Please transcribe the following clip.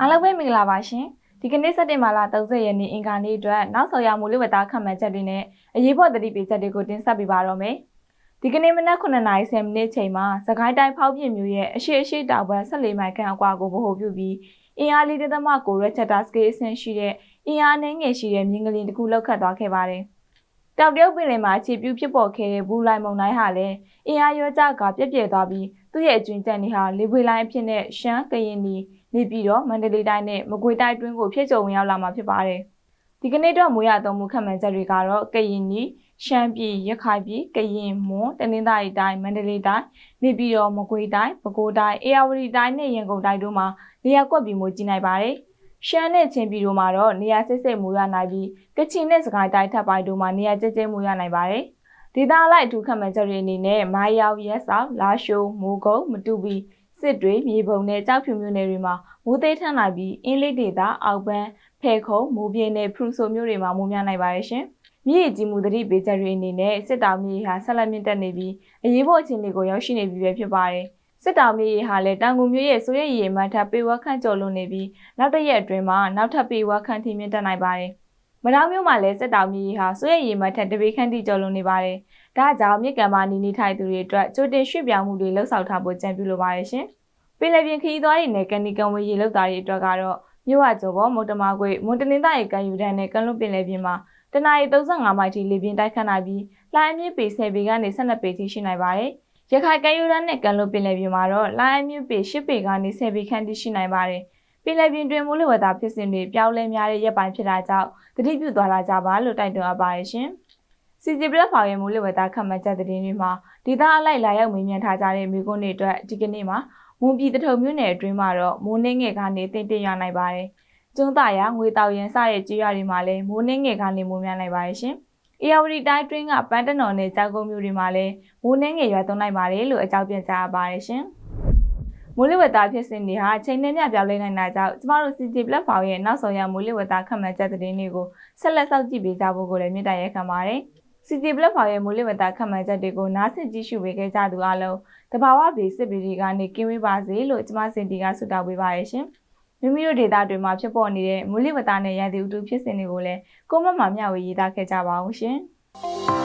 အားလုံးပဲမင်္ဂလာပါရှင်ဒီကနေ့စက်တင်ဘာလ30ရက်နေ့အင်္ဂါနေ့အတွက်နောက်ဆော်ရမိုးလေဝသခန့်မှန်းချက်တွေနဲ့အရေးပေါ်သတိပေးချက်တွေကိုတင်ဆက်ပေးပါတော့မယ်ဒီကနေ့မနက်9:30မိနစ်ချိန်မှာစကိုင်းတိုင်းဖောက်ပြင်းမြို့ရဲ့အရှိအရှိတောင်ဘက်14မိုင်ခန့်အကွာကိုဗဟိုပြုပြီးအင်အားလေးသမကိုရက်ချက်တာစကေးအဆင့်ရှိတဲ့အင်အားနှင်းငယ်ရှိတဲ့မြင်းကလေးတစ်ခုလောက်ခတ်သွားခဲ့ပါတယ်တောင်တရုတ်ပင်လယ်မှာခြေပြူဖြစ်ပေါ်ခဲ့တဲ့ဘူးလိုက်မုန်တိုင်းဟာလည်းအင်အားရောကြကပြက်ပြဲသွားပြီးသူ့ရဲ့အကျွင်းတက်နေဟာလေပွေလိုင်းအဖြစ်နဲ့ရှမ်းကရင်နီ နေပြည်တော်မန္တလေးတိုင်းနဲ့မကွေတိုင်းတွင်းကိုဖြစ်ကြုံဝင်ရောက်လာမှာဖြစ်ပါတယ်။ဒီကနေ့တော့မူရသုံးမှုခန့်မှန်းချက်တွေကတော့ကရင်နီရှမ်းပြည်ရခိုင်ပြည်ကရင်မွန်တနင်္သာရီတိုင်းမန္တလေးတိုင်းနေပြည်တော်မကွေတိုင်းပဲခူးတိုင်းအေရဝတီတိုင်းနဲ့ရန်ကုန်တိုင်းတို့မှာနေရာကွက်ပြီးမိုးကြီးနိုင်ပါတယ်။ရှမ်းနဲ့ချင်းပြည်တို့မှာတော့နေရာစစ်စစ်မူရနိုင်ပြီးကချင်နဲ့စကိုင်းတိုင်းထပ်ပိုင်းတို့မှာနေရာကျကျမူရနိုင်ပါတယ်။ဒေသလိုက်အထူးခန့်မှန်းချက်တွေအနေနဲ့မိုင်းရောက်ရက်ဆောက်လာရှိုးမိုးကုတ်မတူပီ စစ်တွေမြေပုံနဲ့ကြောက်ဖြူမြို့နယ်တွေမှာမိုးသေးထန်လာပြီးအင်းလေးဒေသအောက်ပန်းဖဲခုံမိုးပြင်းနဲ့ဖရူဆိုမြို့တွေမှာမိုးများနိုင်ပါတယ်ရှင်။မြေကြီးမှုသတိပေးချက်တွေအနေနဲ့စစ်တောင်မြေဟာဆက်လက်မြင့်တက်နေပြီးအရေးပေါ်အခြေအနေကိုရောက်ရှိနေပြီပဲဖြစ်ပါတယ်။စစ်တောင်မြေဟာလည်းတောင်ငူမြို့ရဲ့ဆိုရဲရည်မှန်းထပ်ပေဝက်ခန့်ကျော်လွန်နေပြီးနောက်တစ်ရက်အတွင်းမှာနောက်ထပ်ပေဝက်ခန့်ထိမြင့်တက်နိုင်ပါတယ်။မတောင်မြို့မှာလည်းစစ်တောင်မြေဟာဆိုရဲရည်မှန်းထပ်တပေခန့်ထိကျော်လွန်နေပါတယ်။ဒါကြောင့်မြစ်ကမ်းမှာနေနေထိုင်သူတွေအတွက်ကြိုတင်ရွှေ့ပြောင်းမှုတွေလှုပ်ဆောင်ထားဖို့ကြံပြုလိုပါတယ်ရှင်။ ပင်လယ်ပြင်ခရီးသွားတွေနဲ့ကန်ဒီကန်ဝေးရေလောက်သားတွေအတွက်ကတော့မြို့ဝကျော်ပေါ်မုတ်တမကွေမွန်တနင်္သာရီကန်ယူဒန်နဲ့ကန်လွတ်ပင်လယ်ပြင်မှာတနအီ35မိုင်ထိလေပြင်းတိုက်ခတ်နိုင်ပြီးလိုင်းအမြင့်ပေ10ပေကနေ12ပေထိရှိနိုင်ပါတယ်။ရခိုင်ကန်ယူဒန်နဲ့ကန်လွတ်ပင်လယ်ပြင်မှာတော့လိုင်းအမြင့်ပေ10ပေကနေ10ပေခန့်ထိရှိနိုင်ပါတယ်။ပင်လယ်ပြင်တွင်မိုးလေဝသဖြစ်စဉ်တွေပြောင်းလဲများတဲ့ရက်ပိုင်းဖြစ်တာကြောင့်တတိပြုသွားလာကြပါလို့တိုက်တွန်းအပ်ပါတယ်ရှင်။ CG Plus ဖောင်ရဲ့မိုးလေဝသခန့်မှန်းချက်သတင်းတွေမှာဒေသအလိုက်လာရောက်မေးမြန်းထားကြတဲ့မိကုန်းတွေအတွက်ဒီကနေ့မှာမွန်ပြည်တထုံမြို့နယ်အတွင်းမှာတော့မိုးနှင်းငယ်ကနေတင်တင်ရနိုင်ပါတယ်။ကျွန်းသားရငွေတောက်ရန်စတဲ့ကြေးရွာတွေမှာလည်းမိုးနှင်းငယ်ကနေမိုးများနိုင်ပါတယ်ရှင်။အေယာဝတီတိုင်းတွင်းကပန်းတနော်နဲ့ကြောက်ကုန်းမြို့တွေမှာလည်းမိုးနှင်းငယ်ရွာသွန်းနိုင်ပါတယ်လို့အကြောင်းပြန်ကြားပါတယ်ရှင်။မိုးလေဝသဖြစ်စဉ်တွေဟာချိန်နဲ့ညပြောင်းလဲနိုင်တာကြောင့်ကျမတို့ CG platform ရဲ့နောက်ဆုံးရမိုးလေဝသခန့်မှန်းချက်သတင်းတွေကိုဆက်လက်စောင့်ကြည့်ပေးကြဖို့ကိုလည်းမြစ်တာရက်ခံပါတယ်။ CT Platform ရဲ့မိုးလေဝသခန့်မှန်းချက်တွေကိုနားဆင်ကြည့်ရှုပေးခဲ့ကြသူအားလုံးတဘာဝဘေးစစ်ဘေးတွေကနေကင်းဝေးပါစေလို့ကျမစင်တီကဆုတောင်းပေးပါရရှင်။မိမိတို့ဒေသတွေမှာဖြစ်ပေါ်နေတဲ့မိုးလေဝသနဲ့ရန်သူဥတုဖြစ်စဉ်တွေကိုလည်းကိုမမမျှဝေရေးသားခဲ့ကြပါအောင်ရှင်။